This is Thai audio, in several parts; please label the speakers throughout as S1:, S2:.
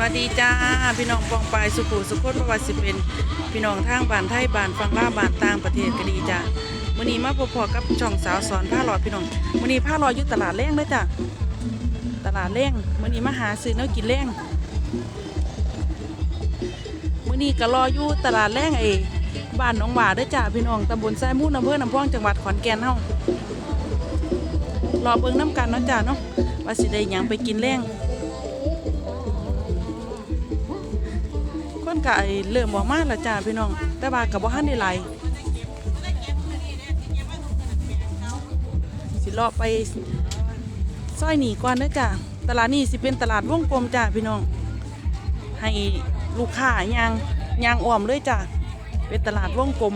S1: วัสดีจ้า พี่น้องปองปายสุขุสุขนประวัติสิเป็น พี่น้องทางบ้านไทยบ้านฟังล่าบ้านต่างประเทศก็ดีจ้ามื้อนี้มาพบๆกับช่องสาวสอนผ้าหลอดพี่น้องมื้อนี้ผ้าหลอดอยู่ตลาดแรงเด้อจ้าตลาดแรงมื้อนี้มาหาซื้อแนวกินแรงมื้อนี้ก็รออยู่ตลาดแรงไอ้บ้านหนองหว่าด้อจ้าพี่น้องตำบลไซมูนอำเภอน้ำพองจังหวัดขอนแก่นเฮารอเบิ่งน้ำกันเนาะจ้าเนาะว่าสิได้ยังไปกินแรง คนก็ไอเริ่มออกมาแล้วจ้าพี่น้อง แต่ว่ากับบ่ทันได้หลายสิเลาะไปซอยหนีก่อนเด้อจ้าตลาดนี้สิเป็นตลาดวงกลมจ้าพี่น้อง ให้ลูกค้ายางยางอ้อมเลยจ้าเป็นตลาดวงกลม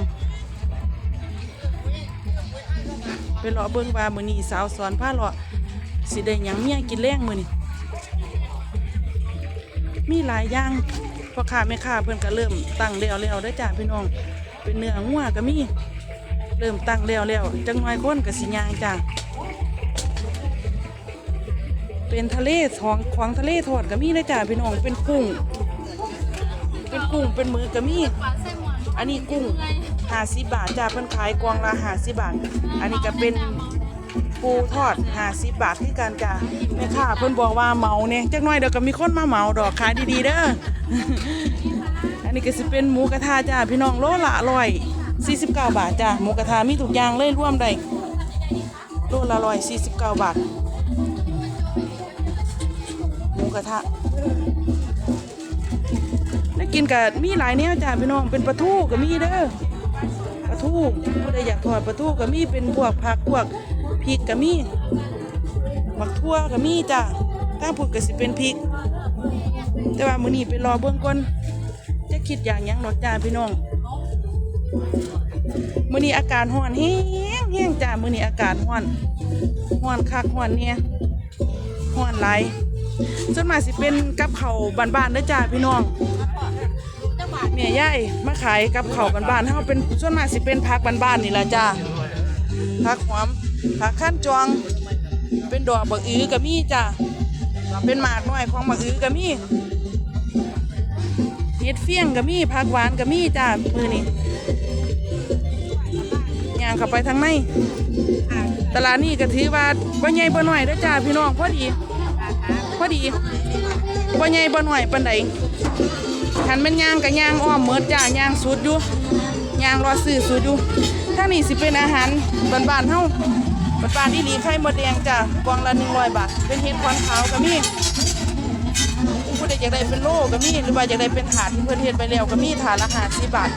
S1: ไปเลาะเบิ่งว่ามื้อนี้สาวสอนผ้าเลาะสิได้หยังเมียกินแรงมื้อนี้มีหลายอย่าง พ่อค้าแม่ค้าเพิ่นก็เริ่มตั้งแล้วแล้วได้จ้าพี่น้อง เป็นเนื้องัวก็มี เริ่มตั้งแล้วแล้วจังหน่อยคนก็สิย่างจ้าเป็นทะเลของของทะเลทอดก็มีได้จ้าพี่น้องเป็นกุ้ง เป็นกุ้งเป็นมือก็มี อันนี้กุ้งห้าสิบบาทจ้าเพิ่นขายกวางละห้าสิบบาท อันนี้ก็เป็น ปูทอดห้าสิบบาทที่กันจ้าแม่ค้าเพิ่นบอกว่าเมาเนี่ยจักหน่อยเดี๋ยวก็มีคนมาเมาดอกขายดีๆเด้ออันนี้ก็สิเป็นหมูกระทะจ้าพี่น้องโลละอร่อย49 บาทจ้าหมูกระทะมีทุกอย่างเลยร่วมได้โลละอร่อย49 บาทหมูกระทะได้กินกับมีหลายแนวจ้าพี่น้องเป็นปลาทูก็มีเด้อปลาทูผู้ใดอยากทอดปลาทูก็มีเป็นพวกผักพวก พริกก็มีบักทั่วก็มีจ้าถ้าพูดก็สิเป็นพริก แต่ว่ามื้อนี้ไปรอเบิ่งก่อนจะคิดอย่างยังดอกจ้าพี่น้องมื้อนี้อากาศร้อนแฮงแฮงจ้ามื้อนี้อากาศร้อนร้อนคักร้อนเนี่ยร้อนหลายส่วนมากสิเป็นกับข้าวบ้านๆเด้อจ้าพี่น้องแม่ยายมาขายกับเขาวบ้านๆเฮาเป็นส่วนมากสิเป็นผักบ้านๆนี่ล่ะจ้าผักหอม ผักขั้นจองเป็นดอกบักอื้อก็มีจ้าเป็นหมากน้อยของบักอื้อก็มีเห็ดเฟี้ยงก็มีผักหวานก็มีจ้ามื้อนี้ย่างเข้าไปทางในตลาดนี้ก็ถือว่าบ่ใหญ่บ่น้อยด้จ้าพี่น้องพอดีพอดีบ่ใหญ่บ่น้อยปานใดหันเป็นยางกับยางอ้อมเมิดจ้ายางสุดอยู่ยางรอซื้อสุดอยู่ทางนี้สิเป็นอาหารบ้านๆเฮา บ้านๆที่หลีไข่มดแดงจ้ากล่องละ100บาท เป็นเห็ดควันขาวก็มีผู้ใดอยากได้เป็นโลก็มี หรือว่าอยากได้เป็นถาดที่เพิ่นเฮ็ดไปแล้วก็มีถาดละ50บาท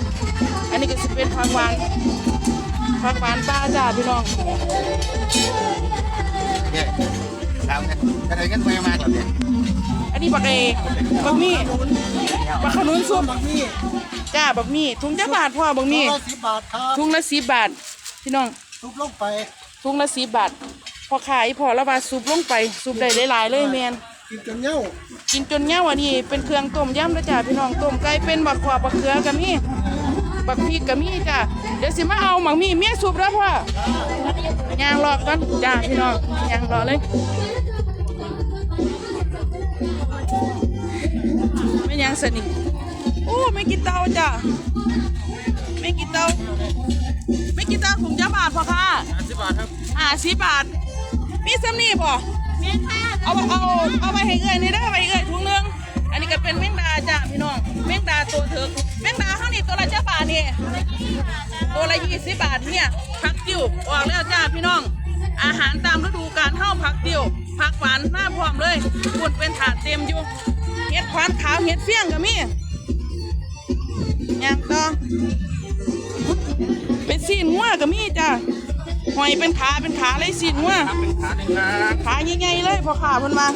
S1: อันนี้ก็สิเป็นผักหวานผักหวานป้าจ้าพี่น้อง
S2: เนี่ยทำกันกระเทยกันไปมาแบบนี้
S1: อันนี้บักเอบักมี่บักขนุนส้มบักมี่จ้าบักมี่ถุงจักบาทพ่อบักมี่
S2: ละสิบบาทครับ
S1: ถุงละ10บาทพี่น้อง
S2: ทุบลงไป
S1: ถุงละสิบบาทพอขายพอละบาทซุปลงไปซุปได้หลายๆเลยแมน
S2: กินจนเหย้า
S1: กินจนเหงาอันนี้เป็นเครื่องต้มยำแล้วจ้าพี่น้องต้มไก่เป็นบักขวาบักเขือกับมีบักพริกกับมีจ้าเดี๋ยวสิมาเอาหมักมีเมียซุปแล้วพ่อย่างรอก่อนจ้าพี่น้องย่างรอเลยไม่ย่างสนิทโอ้ไม่กินเตาจ้า ไม่กินเตาไม่กินเตาถุงจะบาทพอค่ะ
S2: สิบบาทครับ
S1: อ่าสิบบาท มีซ้ำนี่บ่เอาเอาเอาไปให้เอื้อยนี่ได้อไปเอื้อยถุงหนึงอันนี้ก็เป็นแมงดาจ้ะพี่น้องแมงดาตัวเถิกแมงดาข้างนี้ตัวละเจ้าบาทนี่ตัวละยี่สิบบาทเนี่ยผักติ้วออกแล้วจ้าพี่น้อง อาหารตามฤดูกาลเท่าผักติ้วผักหวานหน้าพร้อมเลยปุ่นเป็นถาดเต็มอยู่เห็ดขวานขาวเห็ดเฟี้ยงก็มีอย่างต่อเป็น สีนงัวก็มีจ้ะหอยเป็นขาเป็นขาเลยสีนงัว
S2: เป็นขาหนึ่งครับ
S1: ขาใหญ่ๆเลยพอขาพิ่นมา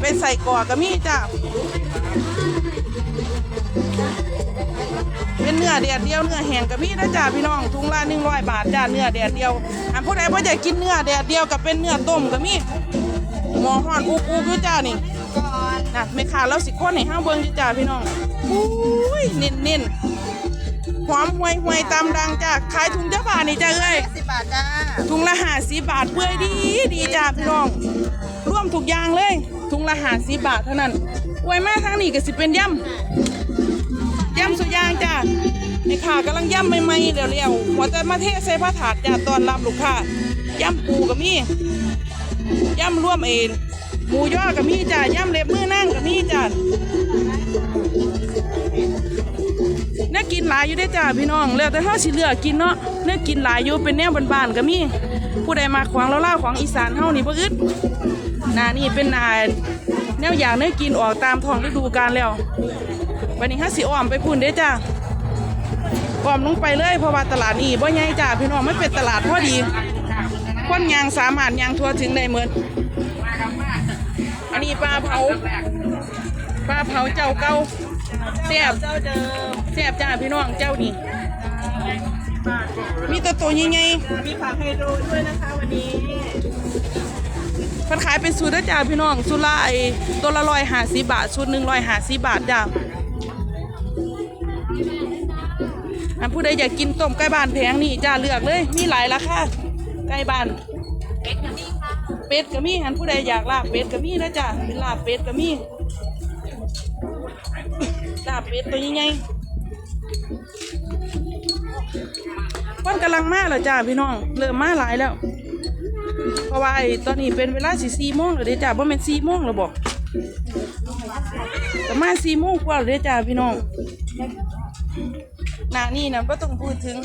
S1: เป็นใส่กรอก็มีจ้ะเป็นเนื้อแดดเดียวเนื้อแห้งก็มีนะจ้ะพี่น้องถุงละหนึ่งร้อยบาทจ้ะเนื้อแดดเดียวอันผู้ใดบ่อยากกินเนื้อแดดเดียวกับเป็นเนื้อต้มก็มีหมอฮ้อนอุกอุกอยู่จ้านี่นะแม่ค้าเราสิคนให้ห้าเบิ่งอยู่จ้าพี่น้องอุ้ยเน้นๆห อมห่วยห่วยๆตามดังจ้าขายถุงเจ้าบาทนี่จ้าเอ้ย
S2: สิบบาทจ้า
S1: ถุงละห้าสิบบาทเปื่อยดีดีจ้าพี่น้องร่วมทุกอย่างเลย ถุงละหาสิบาทเท่านั้นอวยมาทางนี้ก็สิเป็นย่ำย่ำสุดอยางจ้าในข่ากำลังย่ำใหม่ๆเร็วๆหัวแต่มาเทใส่ผ้าถาดจ้าตอนรับลูกค้าย่ำปูก็มีย่ำร่วมเองหมูย่อก็มีจ้าย่ำเล็บมือนั่งก็มีจ้าน่ากินหลายอยู่ได้จ้าพี่น้อง แล้วแต่เฮาสิเลือกกินเนาะเนื้อกินหลายอยู่เป็นแนวบ้านๆก็มีผู้ใดมาขวางเล่าๆของอีสานเฮานี่บ่อึดนานี่เป็นนาแนวอย่างเนื้อกินออกตามท้องฤดูกาลแล้ว วันนี้ห้าสิอ้อมไปพุ่นเด้จ้าอ้อมลงไปเลยเพราะว่าตลาดนี้บ่ใหญ่จ้าพี่น้องไมันเป็นตลาดพอดีคนยางสามารถยางทั่วถึงได้เหมือนอันนี้ปลาเผาปลาเผาเจ้าเก่า ซ่บ
S3: เจ้าเดิม
S1: แซ่บจ้าพี่น้องเจ้านี่ มีแตัวตัวใหญ่
S3: มีผักไฮโดรด้วยนะคะวันนี้
S1: ๆมันขายเป็นสูตรเจ้าพี่น้องสูตรละไอตัวละร้อยห้าสิบบาทสูตรหนึ่งร้อยห้าสิบบาทจ้าอันผู้ใดอยากกินต้มไก่บ้านแพงนี่จ้าเลือกเลย มีหลายราคาไก่บ้าน เป็ดก็มีอันผู้ใดอยากลาบเป็ดก็มีนะจ้าเป็นลาบเป็ดก็มี ลาบเป็ดตัวใหญ่ๆคนกำลังมาแล้วจ้าพี่น้องเริ่มมาหลายแล้ว เพราะว่าไอ้ตอนนี้เป็นเวลาสิสี่โมงแล้วเด้จ้าบ่แม่นสี่โมงแล้วบอกประมาณสี่โมงกว่าแล้วเด้จ้าพี่น้องหนานี่นะก็ต้องพูดถึง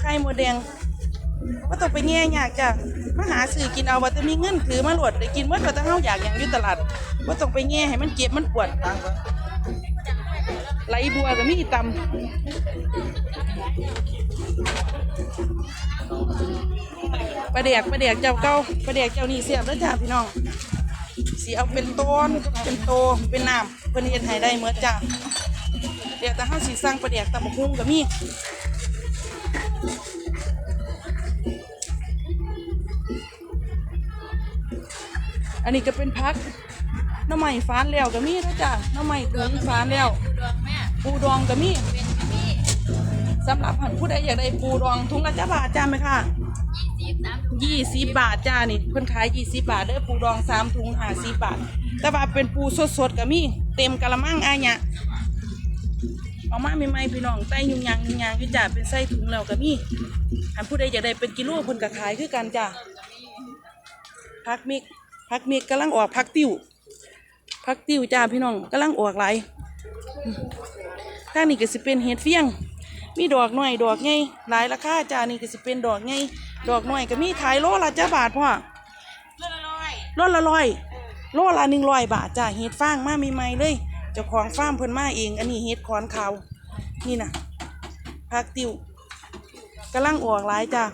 S1: ไข่มดแดงก็ต้องไปแง่ยากจ้ะมาหาสื่อกินเอาว่าจะมีเงินถือมาหลวดได้กินเมื่อเราจะเฮาอยากอย่างยู่ตลาดว่าต้องไปแง่ให้มันเจ็บมันปวด ไหลบัวก็มีตำปลาแดกปลาแดกเจ้าเก่าปลาแดกเจ้านี่เสียบแล้วจ้าพี่น้องสีเอาเป็นต้นเป็นโตเป็นน้ำเพิ่นเฮ็ดให้ได้เมื่อจ้าเดี๋ยวแต่ห้าสีสร้างประเดี๋ยวตำบักหุ่งกับมีอันนี้ก็เป็นพักน้ำใหม่ฟ้านแล้วก็มีแล้วจ้ะน้ำใหม่ถึงฟ้านแล้ว ปูดองก็มีสำหรับผันผู้ใดอยากได้ปูดองทุงละจ้าบาทจ้าไหมคะยี่สิบบาทจ้านี่เพิ่นขายยี่สิบบาทเด้อปูดองสามถุงห้าสิบบาท แต่ว่าเป็นปูสดๆก็มีเต็มกะละมังอายเนี่ยเอามาใหม่ๆพี่น้องไส้ยุงยางยุงยางพี่จ่าเป็นไส้ถุงแล้วก็มีอันผู้ใดอยากได้เป็นกิโลเพิ่นก็ขายคือกันจ้ะพักมิกพักมิกกำลังออกพักติ้วพักติ้วจ้าพี่น้องกำลังออกหล ข้างนี้ก็สิเป็นเห็ดเฟียง มีดอกหน่อยดอกใหญ่หลายราคาจ้านี่ก็สิเป็นดอกใหญ่ดอกหน่อยก็มีขายโลละจ้าบาทพ่อ
S3: เรื่องอร่อย
S1: โลละร้อยโลละหนึ่งร้อยบาทจ้าเห็ดฟางมาใหม่ๆเลยเจ้าของฟาร์มเพิ่นมาเอง อันนี้เห็ดขอนขาวนี่นะผักติวกำลังออกหลายจ้า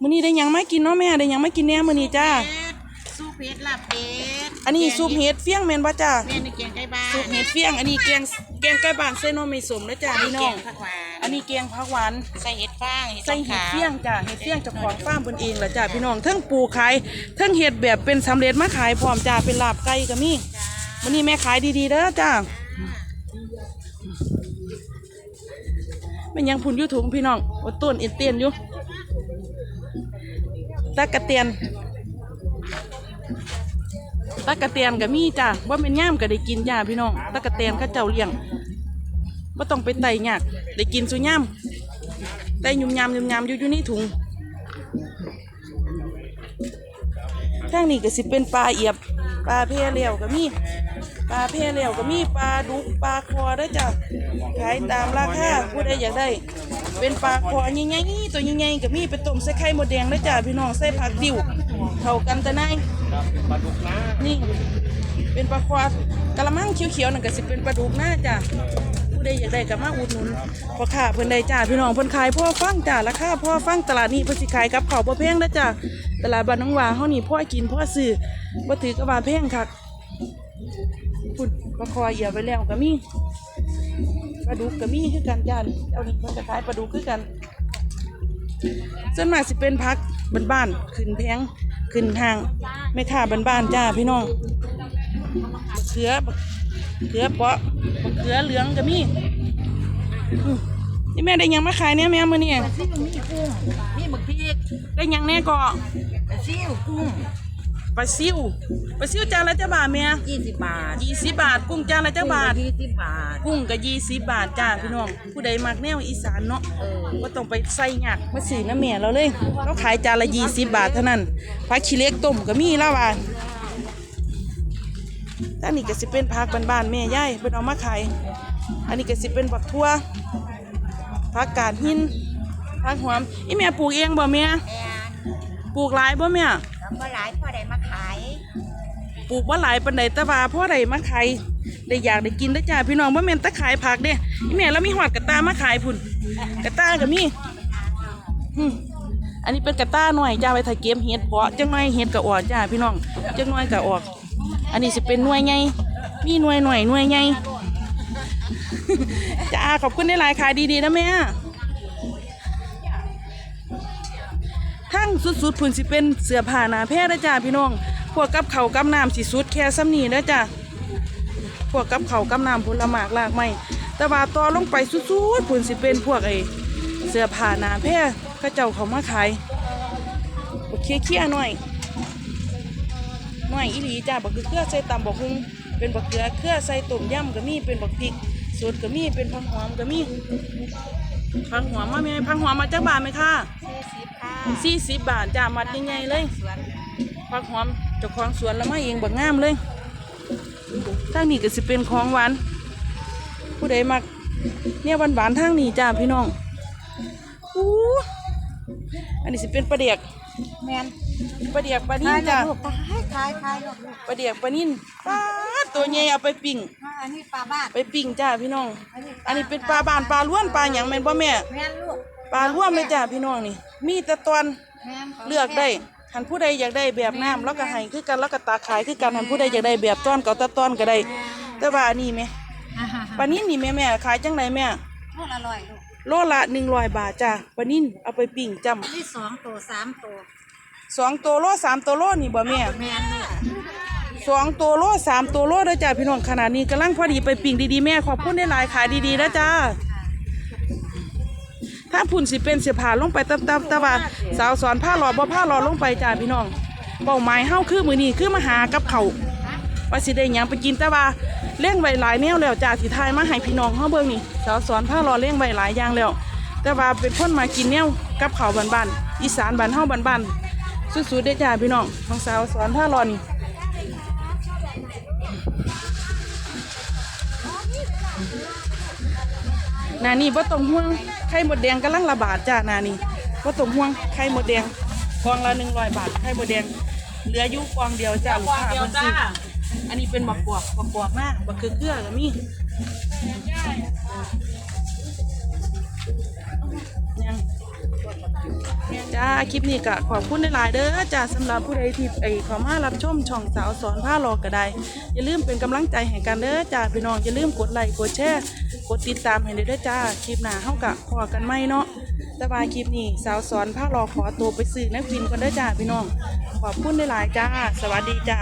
S1: มื้อนี้ได้หยังไม่กินเนาะแม่ได้หยังไม่กินแน่มื้อนี้จ้า
S3: เป็ดสู้เพชรลาบเป็ด
S1: อันนี้ซุปเห็ดเฟี้ยงแม่นบ่จ้า
S3: แม่ในเกียงไก่บ้าน
S1: ซุปเห็ดเฟี้ยงอันนี้แกง แกงไก่บ้านใส่หน่อไม้สมนะจ้าพี่น้อง
S3: ผักหวาน
S1: อันนี้แกงผักหวาน
S3: ใส่เห็ดฟาง
S1: ใส่เห็ดเฟี้ยงจ้ะเห็ดเฟี้ยงเจากของฟาร์มเพิ่นเองล่ะจ้ะพี่น้องเทั้งปลูกขายเทั้งเห็ดแบบเป็นสำเร็จมาขายพร้อมจ้ะเป็นลาบไก่ก็มีวันนี้แม่ขายดีๆเด้อจ้าเป็นหยังพุ่นอยูถุงพี่น้องอดต้นเอ็นเตียนอยู่ตะกะเตียน ตะกะเตียนก็มีจ้ะว่าเป็นย่ามก็ได้กินจ้าพี่น้องตะกะเตียนข้าเจ้าเลี้ยงว่าต้องไปไต่ยากได้กินสุย่ามได้ยุ่มยามยุ่มยามอยู่อยู่ในถุงทางนี้ก็สิเป็นปลาเอียบปลาเพเลียวก็มีปลาเพเลียวก็มีปลาดุกปลาคอได้จ้ะขายตามราคาผู้ใดอยากได้ เป็นปลาคอใหญ่ๆตัวใหญ่ๆก็มีไปต้มใส่ไข่มดแดงได้จ้ะพี่น้องใส่ผักดิวเข้ากันแต่ไหนายนี่ เป็นปลาควากะละมังเขียวๆนั่นก็สิเป็นปลาดุกนะจ้ะผู้ใดอยากได้ก็มาอุดหนุนพ่อค้าเพิ่นได้จ้าพี่น้องเพิ่นขายพ่อฟังจ้าราคาพ่อฟังตลาดนี้เพิ่นสิขายกับข้าวบ่แพงนะจ้ะตลาดบ้านหนองหว่าเฮานี่พ่อกินพ่อซื้อบ่ถือกับว่าแพงคักพุ่นปลาคอเหยียบไปแล้วก็มีปลาดุกก็มีคือกันจ้าเอานี่เพิ่นจะขายปลาดุกคือกันส่วนมากสิเป็นผักบ้านๆขึ้นแพงขึ้นทาง แม่ค้าบ้านๆจ้าพี่น้องมะเขือมะเขือเปาะมะเขือเหลืองก็มีอืมนี่แม่ได้หยังมาขายเนี่ยแม่มื้อนี้
S3: ซิ่วมีกุ้งมีหมึกพริก
S1: ได้หยังแน่ก็
S3: ซิ่วกุ้ง
S1: ปลาซิวปลาซิวจานละจ้าบาทแม่
S3: ยี่สิบบาท
S1: ยี่สิบบาท กุ้งจานละจ้าบาท
S3: ยี่สิบบาท
S1: กุ้งก็ยี่สิบบาทจ้าพี่น้อง ผู้ใดมักแนวอีสานเนาะ
S3: เออ
S1: ก็ต้องไปใส่หยักมาซื้อน้ำแม่เราเลยเราขายจานละยี่สิบบาทเท่านั้นผักขี้เหล็กต้มก็มีแล้วว่าอันนี้ก็สิเป็นผักบ้านๆแม่ยายเป็นเอามาขาย อันนี้ก็สิเป็นบักทั่วผักกาดหินผักหอมอีแม่ปลูกเองบ่แม่
S3: แอน
S1: ปลูกหลายบ่แม่
S3: แล้วก็หลายพ่อได้มาขาย
S1: ปลูกว่าหลายปันใดแต่ว่าพ่อใดมาขายได้อยากได้กินได้อจ้าพี่น้องบ่าแม่นแตะขายผักเด้อีแม่แล้วมีหอดกระตามาขายพุ่นกระตาก็มีอืมอันนี้เป็นกระตาหน่อยจ้าไว้ถ้ายเก็บเห็ดเพาะจังหน่อยเห็ดก็ออกจ้าพี่น้องจังหน่อยก็ออก อันนี้สิเป็นหน่วยใหญ่มีหน่วยหน่อยหน่วยใหญ่จ้าขอบคุณในหลายๆขายดีๆนะแม่ ทั้งสุดๆพุ่นสิเป็นเสื้อผ้าหนาแพร่นะจ้าพี่น้อง พวกกับเขากับน้ำสิสุดแค่ซ้ำนี่นะจ้าพวกกับเขากับน้ำผลหมากลากไม้แต่ว่าต่อลงไปสุดๆพุ่นสิเป็นพวกไอ้เสื้อผ้าหนาแพร่เข้าเจ้าเขามาขายโอเคเคี้ยหน่อยหน่อยอีหลีจ้าบักเกลือใส่ตำบักฮุงเป็นบักเกลือเครือใส่ต้มยำก็มีเป็นบักพริกสดก็มีเป็นผักหอมก็มีผักหอมมาไหมผักหอมมาจากบาทไหมค่ะ
S3: สี่สิบค่ะ
S1: สี่สิบบาทจ้ามัดใหญ่ๆเลย
S3: สวน
S1: ผักหอมเจ้าของสวนแล้วมาเองบักงามเลยทางนี้ก็สิเป็นของหวานผู้ใดมักเนี่ยหวานๆทางนี้จ้าพี่น้องอู้อันนี้สิเป็นปลาเดียก
S3: แมน
S1: ปลาเดียกปลานิ่
S3: ขาย
S1: จ้า
S3: ลูกขายขายขายลูก
S1: ปลาเดียกปลานิ่นปลาดตัวใหญ่เอาไปปิ้ง
S3: อันนี้ปลาบ้าน
S1: ไปปิ้งจ้าพี่น้อง อันนี้เป็นปลาบานปลาล้วนปลาหยังแม่นบ่แม่
S3: แมนลูก
S1: ปลาล้วนเลยจ้าพี่น้องนี่ มีแต่ตอน
S3: แมนขา
S1: เลือกได้หันผู้ใดอยากได้แบบน้ำแล้วก็ให้คือกันแล้วก็ตาขายคือกันหันผู้ใดอยากได้แบบต้อนก็เอาแตะต้อนก็ได้ แต่ว่าอันนี้แม่
S3: อ่าฮะ
S1: ปลานิ่นนี่แม่แม่ขายจังไดแม่
S3: ลูกอร่อยลูก
S1: โลละ100บาทจ้าปลานิ่นเอาไปปิ้งจ้
S3: นี่สองตัวสามตัวำ
S1: สองตัวโลสามตัวโลนี่บ่แม่
S3: แมนลูก
S1: สองตัวโลสามตัวโลเด้อจ้าพี่น้องขนาดนี้กำลังพอดีไปปิ้งดีๆแม่ขอบคุณได้หลายๆขายดีๆนะจ้า ถ้าพุ่นสิเป็นเสียผ่าลงไปตับๆแต่ว่าสาวสอนผ้าหลอดบ่ผ้าหลอดลงไปจ้าพี่น้องเป้าหมายเฮาคือมือนี้คือมาหากับเขาว่าสิได้หยังไปกินแต่ว่าเลี้ยงไว้หลายแนวแล้วจ้าสิทายมาให้พี่น้องเฮาเบิ่งนี่สาวสอนผ้าหลอดเลี้ยงไว้หลายอย่างแล้ว แต่ว่าเป็นคนมากินแนวกับเขาวบ้านๆอีสานบ้านเฮาบ้านๆสุดๆเด้จ้าพี่น้องของสาวสอนผ้าหลอดนี่ นานี่บ่ต้องห่วงไข่หมดแดงกำลังระบาดจ้านานี่บ่ต้องห่วงไข่หมดแดงกองละหนึ่งร้อยบาทไข่หมดแดงเหลืออยู่กองเดียวจ้าลูกค้าเพิ่นซื้ออันนี้เป็นบักบวกบักบวกมากบักเกลือเกลือก็มียังจ้าคลิปนี้ก็ขอบคุณหลายเด้อจ้าสำหรับผู้ใดที่ไอ้ข้ามารับชมช่องสาวสอนผ้าหลอกก็ได้ อย่าลืมเป็นกำลังใจให้กันเด้อจ้าพี่น้องอย่าลืมกดไลค์กดแชร์ ดติดตามให้เด้วยจ้า คลิปหน้าเฮากะพอกันไหมเนาะแต่ว่าคลิปนี้สาวสอนผ้าครอขอตัวไปสื่อนักบินกันด้อจ้าพี่น้อง ขอบคุณหลายๆจ้า สวัสดีจ้า